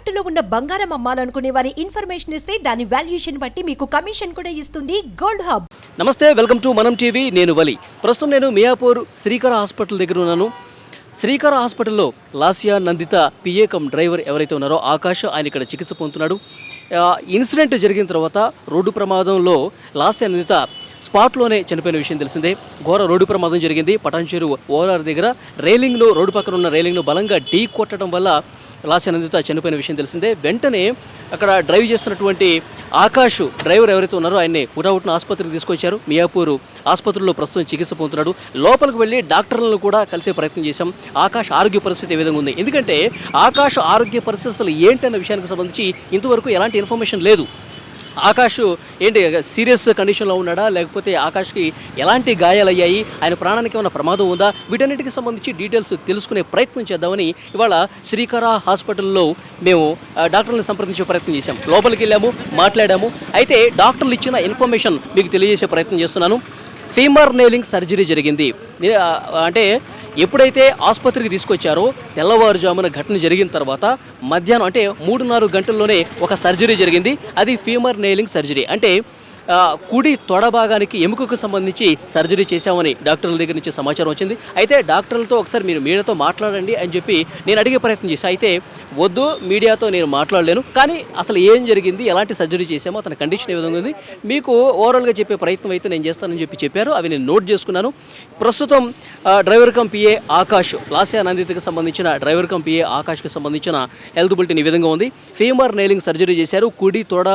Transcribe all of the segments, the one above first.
తాకట్టులో ఉన్న బంగారం అమ్మాలనుకునే వారి ఇన్ఫర్మేషన్ ఇస్తే దాని వాల్యుయేషన్ బట్టి మీకు కమిషన్ కూడా ఇస్తుంది గోల్డ్ హబ్. నమస్తే వెల్కమ్ టు మనం టీవీ నేను వలి. ప్రస్తుతం నేను మియాపూర్ శ్రీకర హాస్పిటల్ దగ్గర ఉన్నాను. శ్రీకర హాస్పిటల్లో లాసియా నందిత పిఏ కమ్ డ్రైవర్ ఎవరైతే ఉన్నారో ఆకాష్ ఆయన ఇక్కడ చికిత్స పొందుతున్నాడు. ఇన్సిడెంట్ జరిగిన తర్వాత రోడ్డు ప్రమాదంలో లాసియా నందిత స్పాట్లోనే చనిపోయిన విషయం తెలిసిందే. ఘోర రోడ్డు ప్రమాదం జరిగింది. పటాన్చేరు ఓలార్ దగ్గర రైలింగ్ను రోడ్డు పక్కన ఉన్న రైలింగ్ను బలంగా ఢీ కొట్టడం వల్ల లాస్ అనందిత చనిపోయిన విషయం తెలిసిందే. వెంటనే అక్కడ డ్రైవ్ చేస్తున్నటువంటి ఆకాష్ డ్రైవర్ ఎవరైతే ఉన్నారో ఆయన్ని ఉటావుట్న ఆసుపత్రికి తీసుకొచ్చారు. మియాపూర్ ఆసుపత్రిలో ప్రస్తుతం చికిత్స పొందుతున్నాడు. లోపలికి వెళ్ళి డాక్టర్లను కూడా కలిసే ప్రయత్నం చేశాం. ఆకాష్ ఆరోగ్య పరిస్థితి ఏ విధంగా ఉంది? ఎందుకంటే ఆకాష్ ఆరోగ్య పరిస్థితి అసలు ఏంటన్న విషయానికి సంబంధించి ఇంతవరకు ఎలాంటి ఇన్ఫర్మేషన్ లేదు. ఆకాష్ ఏంటి సీరియస్ కండిషన్లో ఉన్నాడా? లేకపోతే ఆకాష్కి ఎలాంటి గాయాలయ్యాయి? ఆయన ప్రాణానికి ఏమైనా ప్రమాదం ఉందా? వీటన్నిటికి సంబంధించి డీటెయిల్స్ తెలుసుకునే ప్రయత్నం చేద్దామని ఇవాళ శ్రీకర హాస్పిటల్లో మేము డాక్టర్ని డాక్టర్లను సంప్రదించే ప్రయత్నం చేశాం. లోపలికి వెళ్ళాము మాట్లాడాము. అయితే డాక్టర్లు ఇచ్చిన ఇన్ఫర్మేషన్ మీకు తెలియజేసే ప్రయత్నం చేస్తున్నాను. ఫీమర్ నేలింగ్ సర్జరీ జరిగింది. అంటే ఎప్పుడైతే ఆసుపత్రికి తీసుకొచ్చారో తెల్లవారుజామున ఘటన జరిగిన తర్వాత మధ్యాహ్నం అంటే మూడు నాలుగు గంటల్లోనే ఒక సర్జరీ జరిగింది. అది ఫీమర్ నెయిలింగ్ సర్జరీ. అంటే కుడి తొడ భాగానికి ఎముకకు సంబంధించి సర్జరీ చేశామని డాక్టర్ల దగ్గర నుంచి సమాచారం వచ్చింది. అయితే డాక్టర్లతో ఒకసారి మీరు మీడియాతో మాట్లాడండి అని చెప్పి నేను అడిగే ప్రయత్నం చేశాను అయితే వద్దు మీడియాతో నేను మాట్లాడలేను. కానీ అసలు ఏం జరిగింది ఎలాంటి సర్జరీ చేశామో అతని కండిషన్ ఏ విధంగా ఉంది మీకు ఓవరాల్గా చెప్పే ప్రయత్నం అయితే నేను చేస్తానని చెప్పి చెప్పారు. అవి నేను నోట్ చేసుకున్నాను. ప్రస్తుతం డ్రైవర్ కంపీఏ పిఏ ఆకాష్ లాస్యా నందితకి సంబంధించిన డ్రైవర్ కమ్ పిఏ ఆకాష్కి సంబంధించిన హెల్త్ బులెటిన్ ఈ విధంగా ఉంది. ఫీమర్ నెయిలింగ్ సర్జరీ చేశారు. కుడి తొడ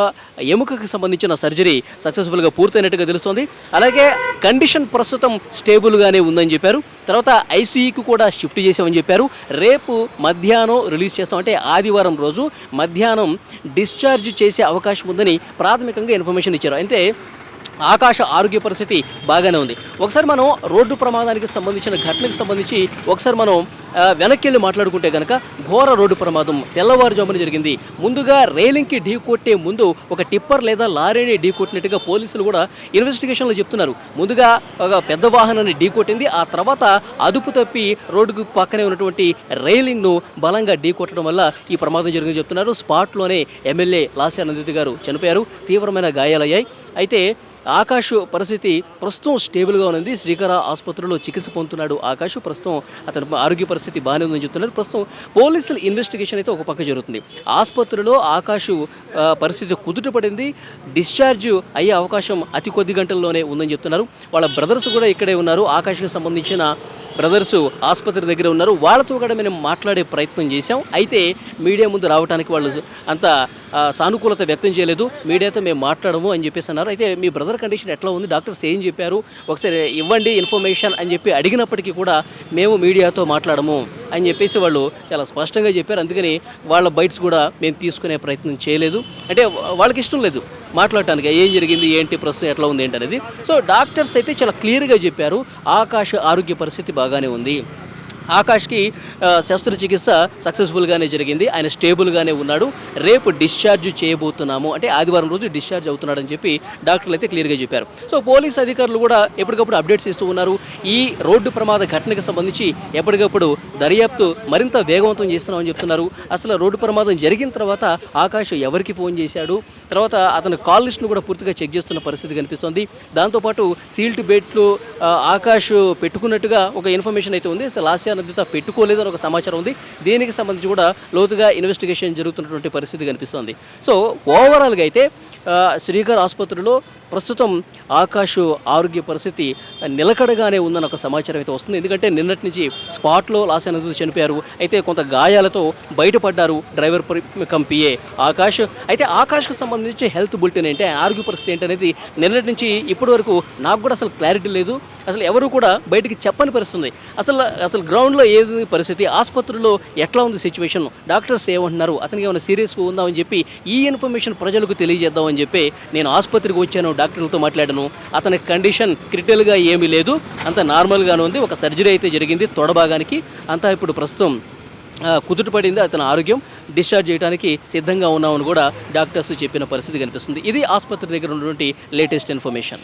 ఎముకకి సంబంధించిన సర్జరీ సక్సెస్ఫుల్గా పూర్తయినట్టుగా తెలుస్తోంది. అలాగే కండిషన్ ప్రస్తుతం స్టేబుల్గానే ఉందని చెప్పారు. తర్వాత ఐసీయూకి కూడా షిఫ్ట్ చేసామని చెప్పారు. రేపు మధ్యాహ్నం రిలీజ్ చేస్తాం. అంటే ఆదివారం రోజు మధ్యాహ్నం డిశ్చార్జ్ చేసే అవకాశం ఉందని ప్రాథమికంగా ఇన్ఫర్మేషన్ ఇచ్చారు. అయితే ఆకాశ ఆరోగ్య పరిస్థితి బాగానే ఉంది. ఒకసారి మనం రోడ్డు ప్రమాదానికి సంబంధించిన ఘటనకు సంబంధించి ఒకసారి మనం వెనక్కి వెళ్ళి మాట్లాడుకుంటే కనుక ఘోర రోడ్డు ప్రమాదం తెల్లవారుజామున జరిగింది. ముందుగా రైలింగ్కి ఢీ కొట్టే ముందు ఒక టిప్పర్ లేదా లారీని ఢీ కొట్టినట్టుగా పోలీసులు కూడా ఇన్వెస్టిగేషన్లో చెప్తున్నారు. ముందుగా ఒక పెద్ద వాహనాన్ని ఢీ కొట్టింది. ఆ తర్వాత అదుపు తప్పి రోడ్డుకు పక్కనే ఉన్నటువంటి రైలింగ్ను బలంగా ఢీ కొట్టడం వల్ల ఈ ప్రమాదం జరిగిందని చెప్తున్నారు. స్పాట్లోనే ఎమ్మెల్యే లాస్యా నందితి గారు చనిపోయారు. తీవ్రమైన గాయాలయ్యాయి. అయితే ఆకాష్ పరిస్థితి ప్రస్తుతం స్టేబుల్గా ఉంది శ్రీకర ఆసుపత్రిలో చికిత్స పొందుతున్నాడు ఆకాష్ ప్రస్తుతం అతని ఆరోగ్య పరిస్థితి బాగానే ఉందని చెప్తున్నారు. ప్రస్తుతం పోలీసుల ఇన్వెస్టిగేషన్ అయితే ఒక పక్క జరుగుతుంది. ఆసుపత్రిలో ఆకాష్ పరిస్థితి కుదుటపడింది డిశ్చార్జ్ అయ్యే అవకాశం అతి కొద్ది గంటల్లోనే ఉందని చెప్తున్నారు. వాళ్ళ బ్రదర్స్ కూడా ఇక్కడే ఉన్నారు. ఆకాష్కి సంబంధించిన బ్రదర్స్ ఆసుపత్రి దగ్గర ఉన్నారు. వాళ్ళతో కూడా మేము మాట్లాడే ప్రయత్నం చేశాం. అయితే మీడియా ముందు రావడానికి వాళ్ళు అంత సానుకూలత వ్యక్తం చేయలేదు. మీడియాతో మేము మాట్లాడము అని చెప్పేసి అన్నారు. అయితే మీ బ్రదర్ కండిషన్ ఎట్లా ఉంది? డాక్టర్స్ ఏం చెప్పారు? ఒకసారి ఇవ్వండి ఇన్ఫర్మేషన్ అని చెప్పి అడిగినప్పటికీ కూడా మేము మీడియాతో మాట్లాడము అని చెప్పేసి వాళ్ళు చాలా స్పష్టంగా చెప్పారు. అందుకని వాళ్ళ బైట్స్ కూడా మేము తీసుకునే ప్రయత్నం చేయలేదు. అంటే వాళ్ళకి ఇష్టం లేదు మాట్లాడటానికి. ఏం జరిగింది? ఏంటి? ప్రస్తుతం ఎట్లా ఉంది? ఏంటి అనేది సో డాక్టర్స్ అయితే చాలా క్లియర్గా చెప్పారు. ఆకాశ ఆరోగ్య పరిస్థితి బాగానే ఉంది. ఆకాష్కి శస్త్రచికిత్స సక్సెస్ఫుల్గానే జరిగింది. ఆయన స్టేబుల్గానే ఉన్నాడు. రేపు డిశ్చార్జ్ చేయబోతున్నాము. అంటే ఆదివారం రోజు డిశ్చార్జ్ అవుతున్నాడని చెప్పి డాక్టర్లు అయితే క్లియర్గా చెప్పారు. సో పోలీస్ అధికారులు కూడా ఎప్పటికప్పుడు అప్డేట్స్ ఇస్తూ ఉన్నారు. ఈ రోడ్డు ప్రమాద ఘటనకు సంబంధించి ఎప్పటికప్పుడు దర్యాప్తు మరింత వేగవంతం చేస్తున్నామని చెప్తున్నారు. అసలు రోడ్డు ప్రమాదం జరిగిన తర్వాత ఆకాష్ ఎవరికి ఫోన్ చేశాడు? తర్వాత అతని కాల్ లిస్ట్ను కూడా పూర్తిగా చెక్ చేస్తున్న పరిస్థితి కనిపిస్తుంది. దాంతోపాటు సీల్డ్ బెట్లు ఆకాష్ పెట్టుకున్నట్టుగా ఒక ఇన్ఫర్మేషన్ అయితే ఉంది. లాస్యా నదిత పెట్టుకోలేదని ఒక సమాచారం ఉంది. దీనికి సంబంధించి కూడా లోతుగా ఇన్వెస్టిగేషన్ జరుగుతున్నటువంటి పరిస్థితి కనిపిస్తోంది. సో ఓవరాల్గా అయితే శ్రీకర్ ఆసుపత్రిలో ప్రస్తుతం ఆకాష్ ఆరోగ్య పరిస్థితి నిలకడగానే ఉందని ఒక సమాచారం అయితే వస్తుంది. ఎందుకంటే నిన్నటి నుంచి స్పాట్లో లాస్ అనేది చనిపోయారు. అయితే కొంత గాయాలతో బయటపడ్డారు డ్రైవర్ పరి- కమ్ పిఏ ఆకాష్ అయితే ఆకాష్కి సంబంధించి హెల్త్ బులెటిన్ ఏంటి ఆరోగ్య పరిస్థితి ఏంటనేది నిన్నటి నుంచి ఇప్పటి వరకు నాకు కూడా అసలు క్లారిటీ లేదు. అసలు ఎవరు కూడా బయటికి చెప్పని పరిస్థితుంది. అసలు అసలు గ్రౌండ్లో ఏది పరిస్థితి ఆసుపత్రిలో ఎట్లా ఉంది సిచ్యువేషన్ డాక్టర్స్ ఏమంటున్నారు అతనికి ఏమైనా సీరియస్గా ఉందామని చెప్పి ఈ ఇన్ఫర్మేషన్ ప్రజలకు తెలియజేద్దామని చెప్పి నేను ఆసుపత్రికి వచ్చాను. డాక్టర్లతో మాట్లాడాను. అతని కండిషన్ క్రిటికల్గా ఏమీ లేదు. అంత నార్మల్గానే ఉంది. ఒక సర్జరీ అయితే జరిగింది తొడ భాగానికి. అంతా ఇప్పుడు ప్రస్తుతం కుదుటపడింది కుదుట అతని ఆరోగ్యం. డిశ్చార్జ్ చేయడానికి సిద్ధంగా ఉన్నామని కూడా డాక్టర్స్ చెప్పిన పరిస్థితి కనిపిస్తుంది. ఇది ఆసుపత్రి దగ్గర ఉన్నటువంటి లేటెస్ట్ ఇన్ఫర్మేషన్.